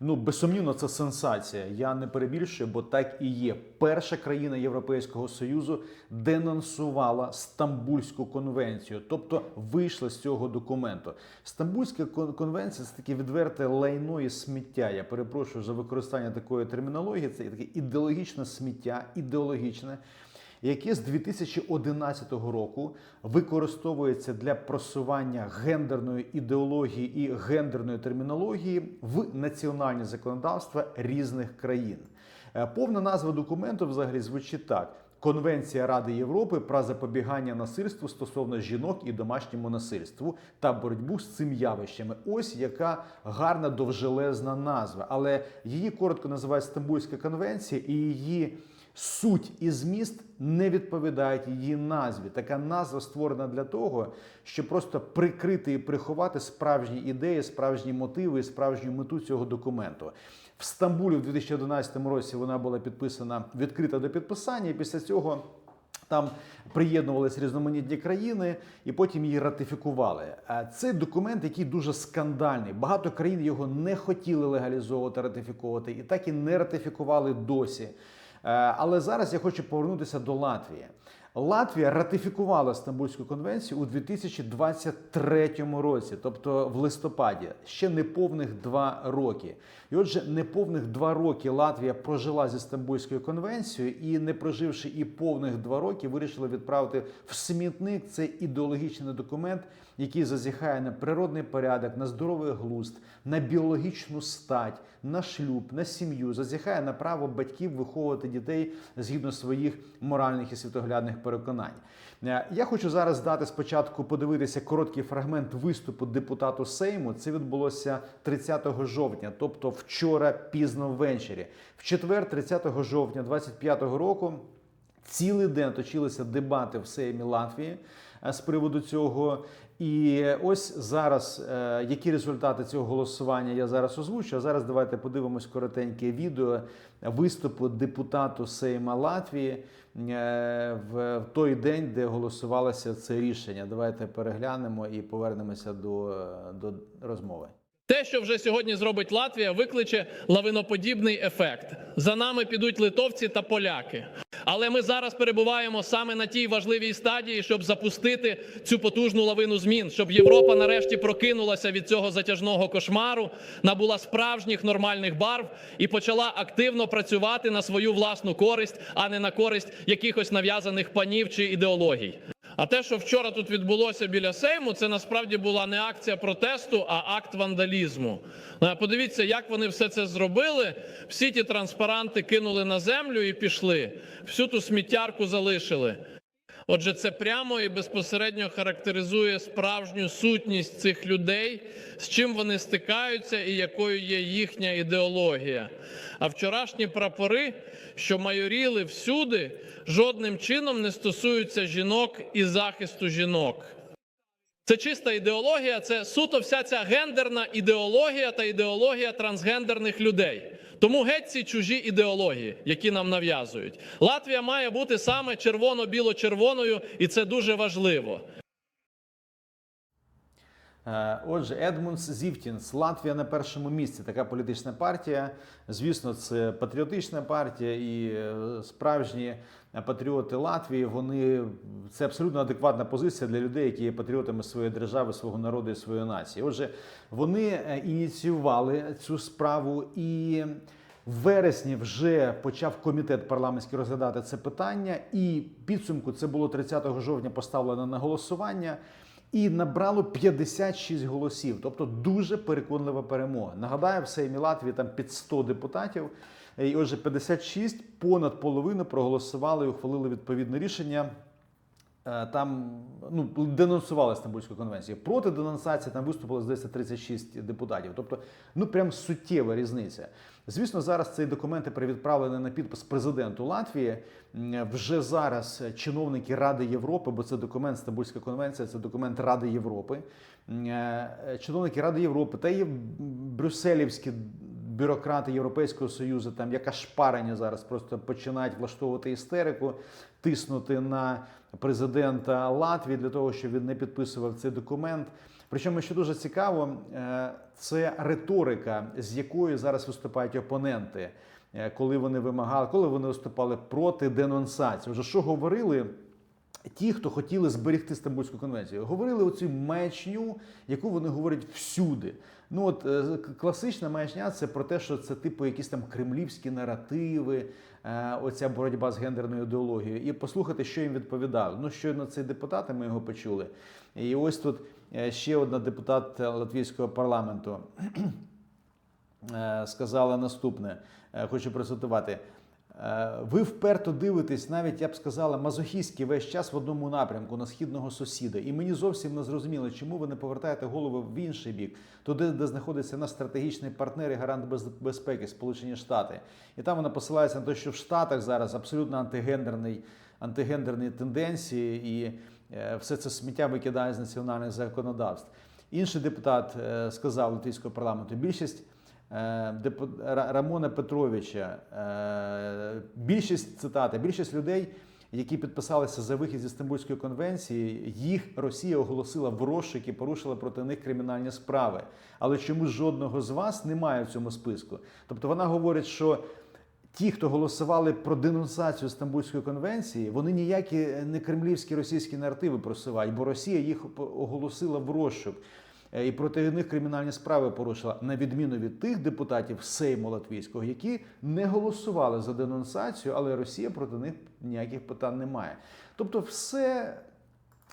Ну, безсумнівно, це сенсація. Я не перебільшую, бо так і є. Перша країна Європейського Союзу денонсувала Стамбульську конвенцію, тобто вийшла з цього документу. Стамбульська кон- конвенція це таке відверте лайно і сміття. Я перепрошую за використання такої термінології. Це таке ідеологічне сміття, ідеологічне яке з 2011 року використовується для просування гендерної ідеології і гендерної термінології в національні законодавства різних країн. Е, Повна назва документу взагалі звучить так. Конвенція Ради Європи про запобігання насильству стосовно жінок і домашньому насильству та боротьбу з цим явищами. Ось яка гарна довжелезна назва. Але її коротко називають Стамбульська конвенція, і її суть і зміст не відповідають її назві. Така назва створена для того, щоб просто прикрити і приховати справжні ідеї, справжні мотиви і справжню мету цього документу. В Стамбулі в 2011 році вона була підписана відкрита до підписання. І після цього там приєднувалися різноманітні країни, і потім її ратифікували. А Це документ, який дуже скандальний. Багато країн його не хотіли легалізовувати, ратифіковувати, і так і не ратифікували досі. Е, Але зараз я хочу повернутися до Латвії. Латвія ратифікувала Стамбульську конвенцію у 2023 році, тобто в листопаді, ще неповних два роки. І отже, неповних два роки Латвія прожила зі Стамбульською конвенцією і, не проживши і повних два роки, вирішила відправити в смітник цей ідеологічний документ, який зазіхає на природний порядок, на здоровий глузд, на біологічну стать, на шлюб, на сім'ю, зазіхає на право батьків виховувати дітей згідно своїх моральних і світоглядних переконань. Е, Я хочу зараз дати спочатку подивитися короткий фрагмент виступу депутату Сейму. Це відбулося 30 жовтня, тобто вчора пізно ввечері. В четвер, 30 жовтня 2025 року. Цілий день точилися дебати в Сеймі Латвії з приводу цього. І ось зараз, е, які результати цього голосування я зараз озвучу. А зараз давайте подивимось коротеньке відео виступу депутату Сейма Латвії е, в той день, де голосувалося це рішення. Давайте переглянемо і повернемося до, е, до розмови. Те, що вже сьогодні зробить Латвія, викличе лавиноподібний ефект. За нами підуть литовці та поляки. Але ми зараз перебуваємо саме на тій важливій стадії, щоб запустити цю потужну лавину змін, щоб Європа нарешті прокинулася від цього затяжного кошмару, набула справжніх нормальних барв і почала активно працювати на свою власну користь, а не на користь якихось нав'язаних панів чи ідеологій. А те, що вчора тут відбулося біля Сейму, це насправді була не акція протесту, а акт вандалізму. Е, Подивіться, як вони все це зробили. Всі ті транспаранти кинули на землю і пішли. Всю ту сміттярку залишили. Отже, це прямо і безпосередньо характеризує справжню сутність цих людей, з чим вони стикаються і якою є їхня ідеологія. А вчорашні прапори, що майоріли всюди, жодним чином не стосуються жінок і захисту жінок. Це чиста ідеологія, це суто вся ця гендерна ідеологія та ідеологія трансгендерних людей. Тому геть ці чужі ідеології, які нам нав'язують. Латвія має бути саме червоно-біло-червоною, і це дуже важливо. Е, Отже, Едмунс Зівтінс, Латвія на першому місці. Така політична партія. Звісно, це патріотична партія, і е, справжні патріоти Латвії. Вони це абсолютно адекватна позиція для людей, які є патріотами своєї держави, свого народу і своєї нації. Отже, вони е, ініціювали цю справу і. В вересні вже почав комітет парламентський розглядати це питання, і підсумку це було 30 жовтня поставлено на голосування. І набрало 56 голосів, тобто дуже переконлива перемога. Нагадаю, в Сеймі Латвії там під 100 депутатів. І отже, 56, понад половину проголосували і ухвалили відповідне рішення. Е, Там ну, денонсували Стамбульську конвенцію. Проти денонсації там виступило здається 36 депутатів. Тобто, ну прям суттєва різниця. Звісно, зараз цей документи перевідправлені на підпис президенту Латвії. Вже зараз чиновники Ради Європи, бо це документ Стамбульська конвенція, це документ Ради Європи. Е, Чиновники Ради Європи та є брюсселівські бюрократи Європейського Союзу, там яка шпарення зараз просто починають влаштовувати істерику, тиснути на президента Латвії для того, щоб він не підписував цей документ. Причому, що дуже цікаво, е, це риторика, з якою зараз виступають опоненти, е, коли вони вимагали, коли вони виступали проти денонсації. Вже що говорили ті, хто хотіли зберегти Стамбульську конвенцію, говорили оцю маячню, яку вони говорять всюди. Ну от е, класична маячня це про те, що це типу якісь там кремлівські наративи, е, оця боротьба з гендерною ідеологією. І послухати, що їм відповідали. Ну, щойно цей депутат, ми його почули. І ось тут е, ще одна депутат латвійського парламенту сказала наступне. Хочу процитувати. Е, Ви вперто дивитесь, навіть я б сказала, мазохістськи весь час в одному напрямку на східного сусіда. І мені зовсім не зрозуміло, чому ви не повертаєте голову в інший бік, туди, де знаходиться наш стратегічний партнер і гарант безпеки, Сполучені Штати. І там вона посилається на те, що в Штатах зараз абсолютно антигендерний, антигендерні тенденції, і е, все це сміття викидає з національних законодавств. Інший депутат е, сказав латвійського парламенту, більшість Рамона Петровича, е, більшість цитати, більшість людей, які підписалися за вихід зі Стамбульської конвенції, їх Росія оголосила в розшук і порушила проти них кримінальні справи. Але чомусь жодного з вас немає в цьому списку. Тобто вона говорить, що ті, хто голосували про денонсацію Стамбульської конвенції, вони ніякі не кремлівські російські наративи просувають, бо Росія їх оголосила в розшук. Е, І проти них кримінальні справи порушила на відміну від тих депутатів Сейму Латвійського, які не голосували за денонсацію, але Росія проти них ніяких питань не має. Тобто, все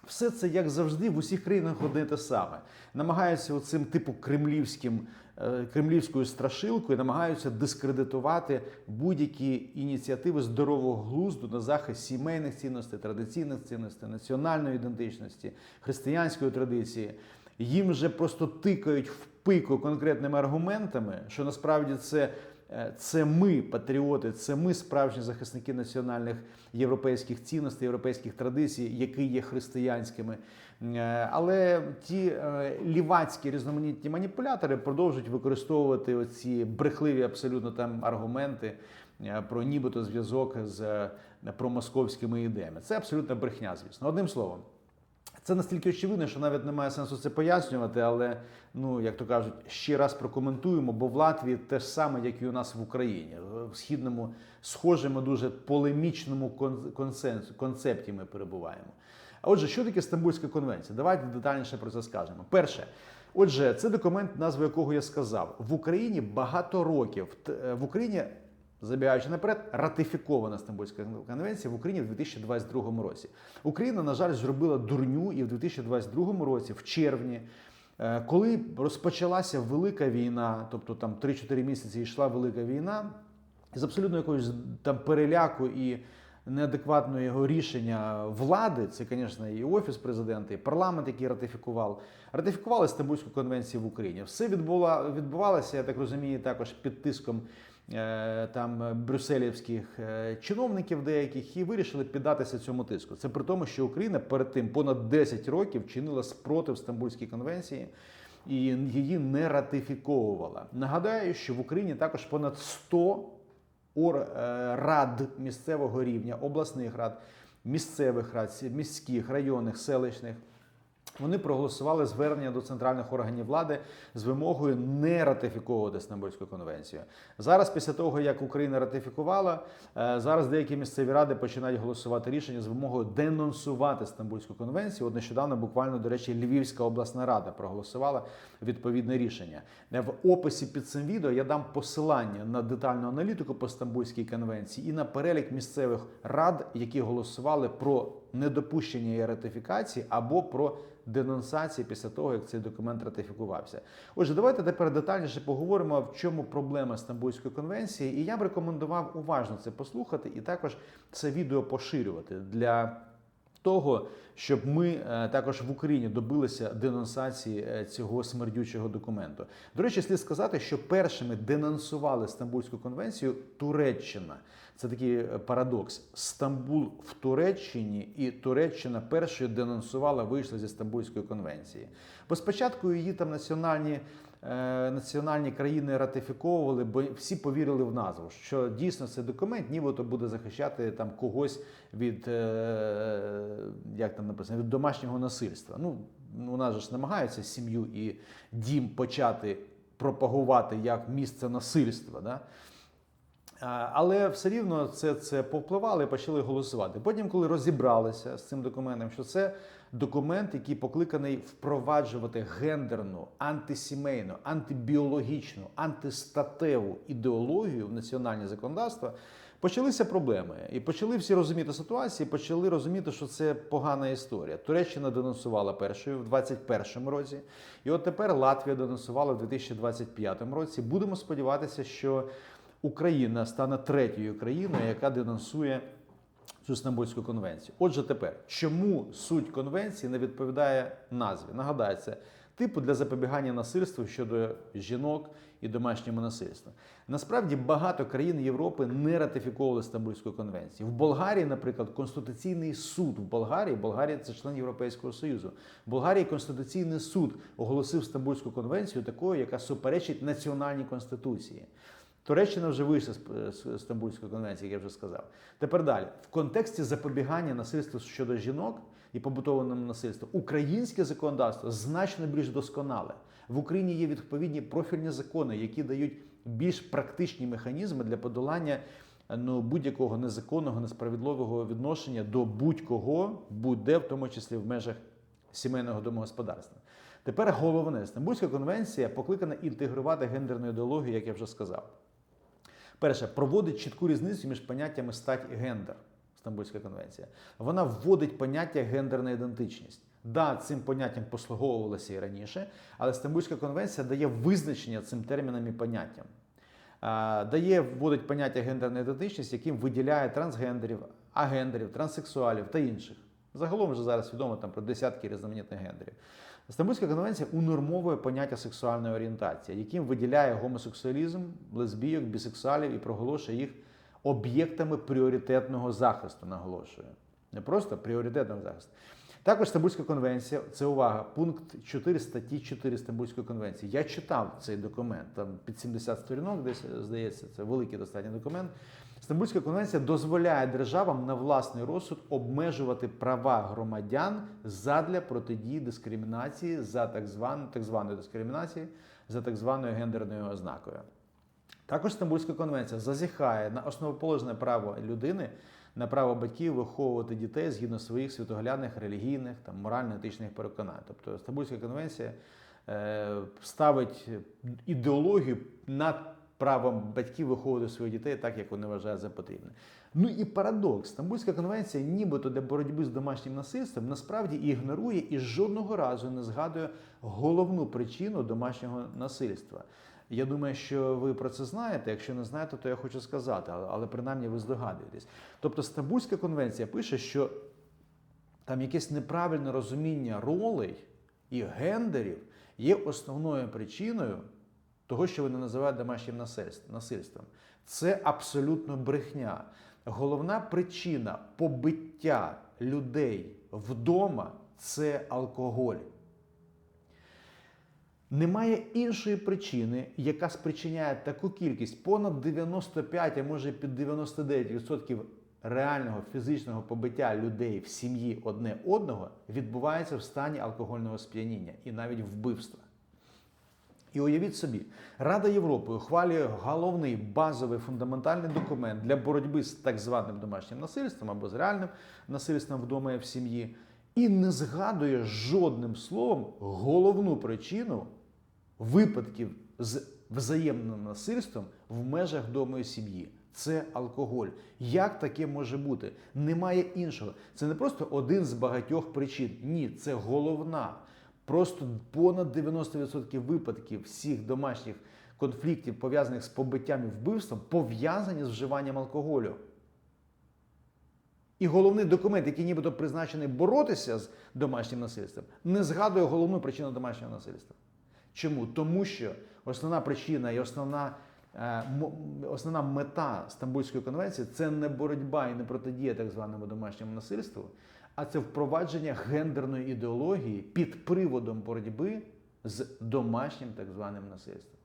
все це, як завжди, в усіх країнах одне те саме. Намагаються оцим типу кремлівським, е, кремлівською страшилкою, намагаються дискредитувати будь-які ініціативи здорового глузду на захист сімейних цінностей, традиційних цінностей, національної ідентичності, християнської традиції. Їм вже просто тикають в пику конкретними аргументами, що насправді це. Е, Це ми, патріоти, це ми справжні захисники національних європейських цінностей, європейських традицій, які є християнськими. Е, Але ті е, лівацькі різноманітні маніпулятори продовжують використовувати оці брехливі абсолютно там аргументи про нібито зв'язок з промосковськими ідеями. Це абсолютна брехня, звісно. Одним словом. Це настільки очевидно, що навіть немає сенсу це пояснювати, але ну як то кажуть, ще раз прокоментуємо, бо в Латвії те ж саме, як і у нас в Україні. В східному схожому, дуже полемічному консенсу- концепті ми перебуваємо. А отже, що таке Стамбульська конвенція? Давайте детальніше про це скажемо. Перше, отже, це документ, назву якого я сказав. В Україні багато років в Україні Забігаючи наперед, ратифікована Стамбульська конвенція в Україні в 2022 році. Україна, на жаль, зробила дурню і в 2022 році, в червні, е, коли розпочалася велика війна, тобто там 3-4 місяці йшла велика війна, з абсолютно якоюсь там переляку і неадекватного його рішення влади, це, звісно, і офіс президента, і парламент, який ратифікував, ратифікували Стамбульську конвенцію в Україні. Все відбула, відбувалося, я так розумію, також під тиском е, там брюсселівських е, чиновників деяких і вирішили піддатися цьому тиску. Це при тому, що Україна перед тим понад 10 років чинила спротив Стамбульській конвенції і її не ратифіковувала. Нагадаю, що в Україні також понад 100 ор, е, рад місцевого рівня, обласних рад, місцевих рад, міських, районних, селищних. Вони проголосували звернення до центральних органів влади з вимогою не ратифіковувати Стамбульську конвенцію. Зараз, після того як Україна ратифікувала, е, зараз деякі місцеві ради починають голосувати рішення з вимогою денонсувати Стамбульську конвенцію. От нещодавно, буквально до речі, Львівська обласна рада проголосувала відповідне рішення. Е, В описі під цим відео я дам посилання на детальну аналітику по Стамбульській конвенції і на перелік місцевих рад, які голосували про недопущення її ратифікації або про денонсації після того, як цей документ ратифікувався. Отже, давайте тепер детальніше поговоримо, в чому проблема Стамбульської конвенції. І я б рекомендував уважно це послухати і також це відео поширювати для того, щоб ми е, також в Україні добилися денонсації е, цього смердючого документу. До речі, слід сказати, що першими денонсували Стамбульську конвенцію Туреччина. Це такий е, парадокс. Стамбул в Туреччині і Туреччина першою денонсувала, вийшла зі Стамбульської конвенції. Бо спочатку її там національні. Е, Національні країни ратифіковували, бо всі повірили в назву, що дійсно цей документ нібито буде захищати там когось від е, як там написано від домашнього насильства. Ну у нас же ж намагаються сім'ю і дім почати пропагувати як місце насильства. Да? Але все рівно це, це повпливало і почали голосувати. Потім, коли розібралися з цим документом, що це документ, який покликаний впроваджувати гендерну, антисімейну, антибіологічну, антистатеву ідеологію в національне законодавство, почалися проблеми. І почали всі розуміти ситуацію, почали розуміти, що це погана історія. Туреччина денонсувала першою в 2021 році, і от тепер Латвія денонсувала в 2025 році. Будемо сподіватися, що Україна стане третьою країною, яка денонсує цю Стамбульську конвенцію. Отже, тепер чому суть конвенції не відповідає назві? Нагадаю, це типу для запобігання насильству щодо жінок і домашнього насильства. Насправді багато країн Європи не ратифіковували Стамбульську конвенцію. В Болгарії, наприклад, Конституційний суд в Болгарії, Болгарія це член Європейського Союзу. В Болгарії Конституційний суд оголосив Стамбульську конвенцію такою, яка суперечить національній конституції. Туреччина вже вийшла з з Стамбульської конвенції, як я вже сказав. Тепер далі, в контексті запобігання насильству щодо жінок і побутового насильства, українське законодавство значно більш досконале. В Україні є відповідні профільні закони, які дають більш практичні механізми для подолання ну, будь-якого незаконного, несправедливого відношення до будь-кого, будь-де, в тому числі в межах сімейного домогосподарства. Тепер головне, Стамбульська конвенція покликана інтегрувати гендерну ідеологію, як я вже сказав. Перше, проводить чітку різницю між поняттями стать і гендер. Стамбульська конвенція. Вона вводить поняття гендерна ідентичність. Да, цим поняттям послуговувалося і раніше, але Стамбульська конвенція дає визначення цим термінам і поняттям. Дає вводить поняття гендерна ідентичність, яким виділяє трансгендерів, агендерів, транссексуалів та інших. Загалом вже зараз відомо там про десятки різноманітних гендерів. Стамбульська конвенція унормовує поняття сексуальної орієнтації, яким виділяє гомосексуалізм, лесбійок, бісексуалів і проголошує їх об'єктами пріоритетного захисту. Наголошую. Не просто пріоритетного захисту. Також Стамбульська конвенція, це увага, пункт 4 статті 4 Стамбульської конвенції. Я читав цей документ, там під 70 сторінок, десь здається, це великий достатньо документ. Стамбульська конвенція дозволяє державам на власний розсуд обмежувати права громадян задля протидії дискримінації за так звану так званої дискримінації за так званою гендерною ознакою. Також Стамбульська конвенція зазіхає на основоположне право людини на право батьків виховувати дітей згідно своїх світоглядних, релігійних, там, морально-етичних переконань. Тобто Стамбульська конвенція е, ставить ідеологію над правом батьків виховувати своїх дітей так, як вони вважають за потрібне. Ну і парадокс. Стамбульська конвенція, нібито для боротьби з домашнім насильством, насправді ігнорує і жодного разу не згадує головну причину домашнього насильства. Я думаю, що ви про це знаєте. Якщо не знаєте, то я хочу сказати, але, принаймні ви здогадуєтесь. Тобто Стамбульська конвенція пише, що там якесь неправильне розуміння ролей і гендерів є основною причиною того, що вони називають домашнім насильством-. Це абсолютно брехня. Головна причина побиття людей вдома це алкоголь. Немає іншої причини, яка спричиняє таку кількість понад 95, а може під 99% реального фізичного побиття людей в сім'ї одне одного відбувається в стані алкогольного сп'яніння і навіть вбивства. І уявіть собі, Рада Європи ухвалює головний базовий фундаментальний документ для боротьби з так званим домашнім насильством або з реальним насильством вдома і в сім'ї, і не згадує жодним словом головну причину випадків з взаємним насильством в межах дому і сім'ї. Це алкоголь. Як таке може бути? Немає іншого. Це не просто один з багатьох причин. Ні, це головна. Просто понад 90% випадків всіх домашніх конфліктів, пов'язаних з побиттям і вбивством, пов'язані з вживанням алкоголю. І головний документ, який нібито призначений боротися з домашнім насильством, не згадує головну причину домашнього насильства. Чому? Тому що основна причина і основна, е, основна мета Стамбульської конвенції це не боротьба і не протидія так званому домашньому насильству, а це впровадження гендерної ідеології під приводом боротьби з домашнім так званим насильством.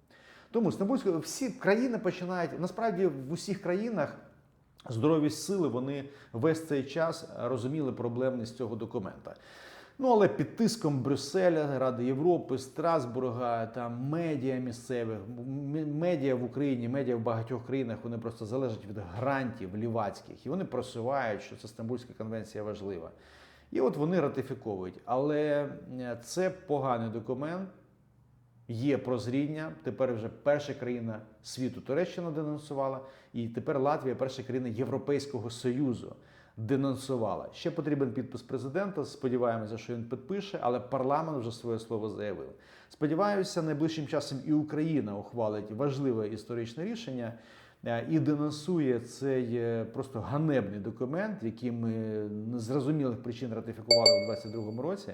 Тому Стамбульською всі країни починають насправді в усіх країнах. Здорові сили вони весь цей час розуміли проблемність цього документа. Ну але під тиском Брюсселя, Ради Європи, Страсбурга, там медіа місцевих, медіа в Україні, медіа в багатьох країнах вони просто залежать від грантів лівацьких, і вони просувають, що це Стамбульська конвенція важлива. І от вони ратифіковують. Але е, це поганий документ. Є прозріння. Тепер вже перша країна світу Туреччина денонсувала, і тепер Латвія перша країна Європейського Союзу денонсувала. Ще потрібен підпис президента. Сподіваємося, що він підпише, але парламент вже своє слово заявив. Сподіваюся, найближчим часом і Україна ухвалить важливе історичне рішення. е, І денонсує цей е, просто ганебний документ, який ми з зрозумілих причин ратифікували у 2022 році.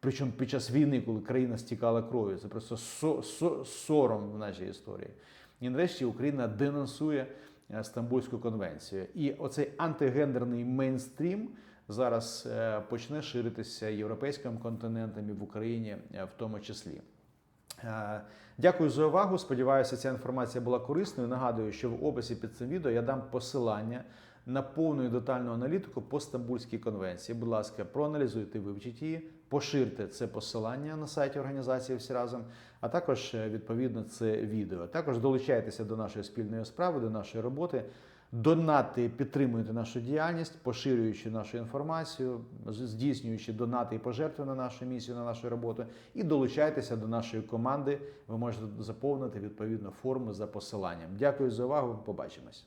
Причому під час війни, коли країна стікала кров'ю, це просто со- со- сором в нашій історії. І нарешті Україна денонсує Стамбульську конвенцію. І оцей антигендерний мейнстрім зараз е, почне ширитися європейським континентом і в Україні е, в тому числі. Е, Дякую за увагу. Сподіваюся, ця інформація була корисною. Нагадую, що в описі під цим відео я дам посилання на повну і детальну аналітику по Стамбульській конвенції. Будь ласка, проаналізуйте, вивчіть її, поширте це посилання на сайті організації всі разом, а також е, відповідно це відео. Також долучайтеся до нашої спільної справи, до нашої роботи. Донати, підтримуйте нашу діяльність, поширюючи нашу інформацію, здійснюючи донати і пожертви на нашу місію, на нашу роботу, і долучайтеся до нашої команди. Ви можете заповнити відповідну форму за посиланням. Дякую за увагу. Побачимось.